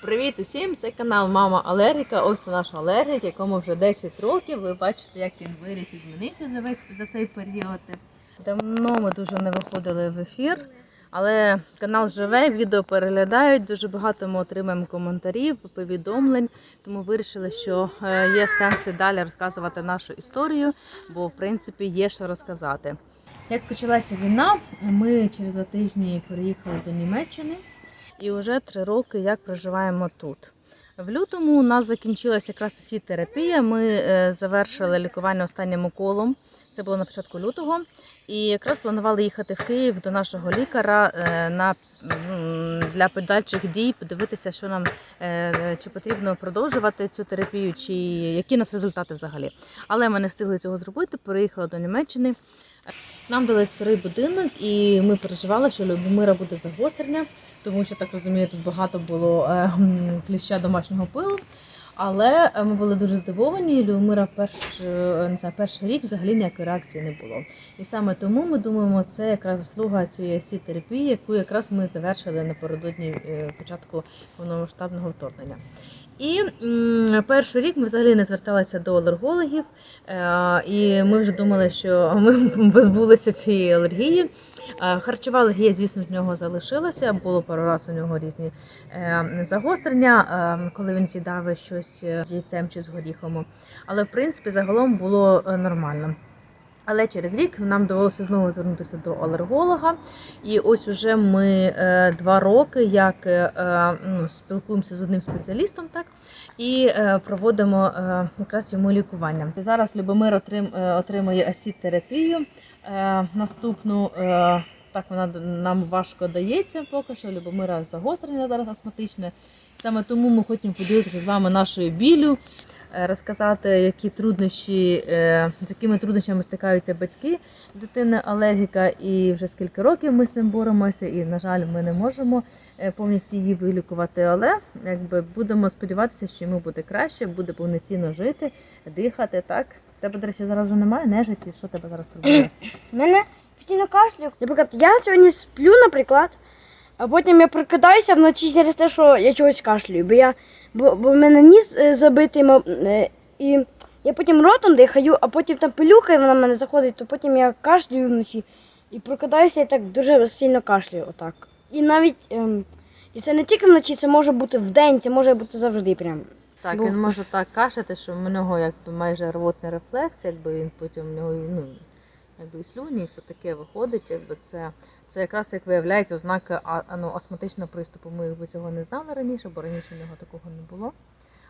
Привіт усім! Це канал Мама Алергіка. Ось це наш алергік, якому вже 10 років. Ви бачите, як він виріс і змінився за весь за цей період. Давно ми дуже не виходили в ефір, але канал живе, відео переглядають. Дуже багато ми отримаємо коментарів, повідомлень. Тому вирішили, що е, є сенс і далі розказувати нашу історію, бо в принципі є що розказати. Як почалася війна, ми через два тижні переїхали до Німеччини і вже три роки як проживаємо тут. В лютому у нас закінчилася якраз сі терапія. Ми е, завершили лікування останнім колом. Це було на початку лютого. І якраз планували їхати в Київ до нашого лікаря е, на для подальших дій, подивитися, що нам е, чи потрібно продовжувати цю терапію, чи які у нас результати взагалі. Але ми не встигли цього зробити. Переїхали до Німеччини. Нам дали старий будинок, і ми переживали, що Любомира буде загострення, тому що так розумію, тут багато було е, кліща домашнього пилу. Але е, ми були дуже здивовані. Любомира перш, е, не знаю, перший рік взагалі ніякої реакції не було. І саме тому ми думаємо, це якраз заслуга цієї сі терапії, яку якраз ми завершили напередодні початку повномасштабного вторгнення. І перший рік ми взагалі не зверталися до алергологів, е, і ми вже думали, що ми позбулися цієї алергії. Е, Харчова алергія, звісно, в нього залишилася. Було пару разів у нього різні е, загострення, коли він з'їдав щось з яйцем чи з горіхом. Але в принципі загалом було нормально. Але через рік нам довелося знову звернутися до алерголога. І ось уже ми е, два роки як е, е, ну, спілкуємося з одним спеціалістом, так і проводимо якраз йому лікування. Зараз Любомир отрим, отримує асід-терапію. Е, наступну так вона нам важко дається поки що. Любомира загострення зараз астматичне. Саме тому ми хочемо поділитися з вами нашою білю, розказати, які труднощі, е, з якими труднощами стикаються батьки дитини алергіка, і вже скільки років ми з цим боремося, і, на жаль, ми не можемо е, повністю її вилікувати. Але якби будемо сподіватися, що йому буде краще, буде повноцінно жити, дихати. Так, тебе, до речі, зараз вже немає нежиті. Що тебе зараз турбує? Мене постійно кашлю. Наприклад, я сьогодні сплю, наприклад, а потім я прокидаюся вночі через те, що я чогось кашлюю. Бо я бо, бо в мене ніс е, забитий, е, і я потім ротом дихаю, а потім там пилюка, і вона в мене заходить, то потім я кашлюю вночі і прокидаюся і так дуже сильно кашлюю. Отак. І навіть ем, і це не тільки вночі, це може бути вдень, це може бути завжди прям. Так, Був- він може так кашляти, що в нього якби майже рвотний рефлекс, якби він потім в нього ну, якби і слюні, і все таке виходить. Якби це, це якраз як виявляється ознака ну, астматичного приступу. Ми якби цього не знали раніше, бо раніше в нього такого не було.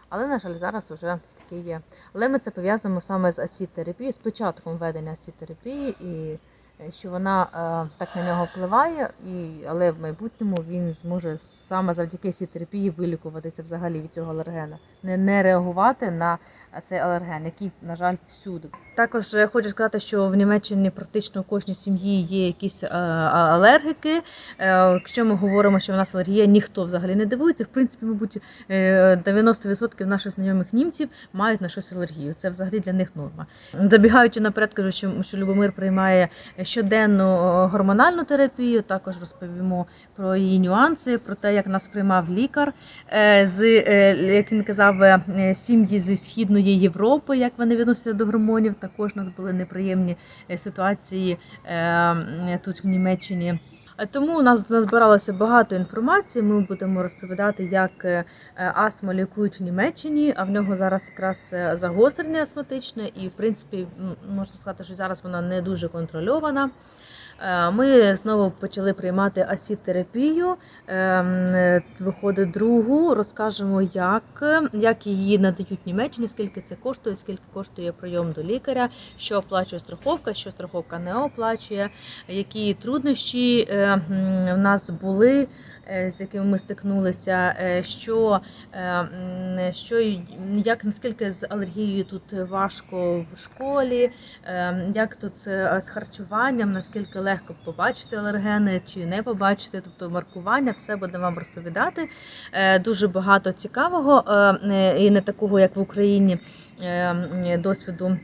Але, на жаль, зараз вже таке є. Але ми це пов'язуємо саме з асід-терапією, з початком введення асід-терапії, і е, що вона е, так на нього впливає, і, але в майбутньому він зможе саме завдяки асід-терапії вилікуватися взагалі від цього алергена, не, не реагувати на цей алерген, який, на жаль, всюди. Також е, хочу сказати, що в Німеччині практично у кожній сім'ї є якісь е, алергіки. Е, Якщо ми говоримо, що в нас алергія, ніхто взагалі не дивується. В принципі, мабуть, е, 90% наших знайомих німців мають на щось алергію. Це взагалі для них норма. Забігаючи наперед, кажу, що, Любомир приймає щоденну гормональну терапію. Також розповімо про її нюанси, про те, як нас приймав лікар з як він казав, сім'ї зі східної Європи, як вони відносяться до гормонів. Також у нас були неприємні е, ситуації е, тут в Німеччині. Е, Тому у нас назбиралося багато інформації. Ми будемо розповідати, як астму лікують в Німеччині, а в нього зараз якраз загострення астматичне, і в принципі можна сказати, що зараз вона не дуже контрольована. Е, Ми знову почали приймати асід-терапію. Ем, е, Виходить другу. Розкажемо, як, як її надають Німеччині, скільки це коштує, скільки коштує прийом до лікаря, що оплачує страховка, що страховка не оплачує, які труднощі е, в нас були, з якими ми стикнулися, що, що як наскільки з алергією тут важко в школі, е, як тут з харчуванням, наскільки легко побачити алергени чи не побачити, тобто маркування, все буде вам розповідати. Е, Дуже багато цікавого е, е, і не такого, як в Україні, досвіду.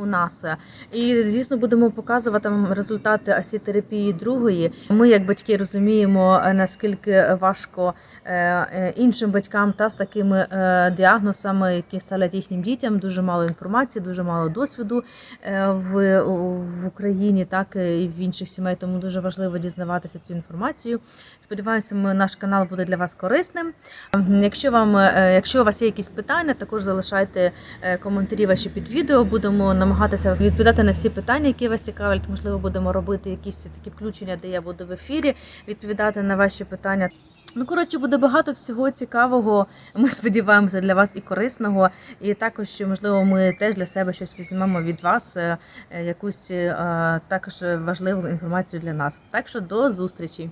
У нас і звісно будемо показувати вам результати асітерапії другої. Ми, як батьки, розуміємо е, наскільки важко е, е, іншим батькам та з такими діагнозами, які ставлять їхнім дітям. Дуже мало інформації, дуже мало досвіду в, в Україні, так і в інших сімей. Тому дуже важливо дізнаватися цю інформацію. Сподіваюся, ми, наш канал буде для вас корисним. Ем, Якщо вам, якщо у вас є якісь питання, також залишайте коментарі ваші під відео. Будемо намагатися відповідати на всі питання, які вас цікавлять. Можливо, будемо робити якісь такі включення, де я буду в ефірі, відповідати на ваші питання. Ну, коротше, буде багато всього цікавого. Ми сподіваємося для вас і корисного. І також, можливо, ми теж для себе щось візьмемо від вас, е, якусь е, також важливу інформацію для нас. Так що до зустрічі!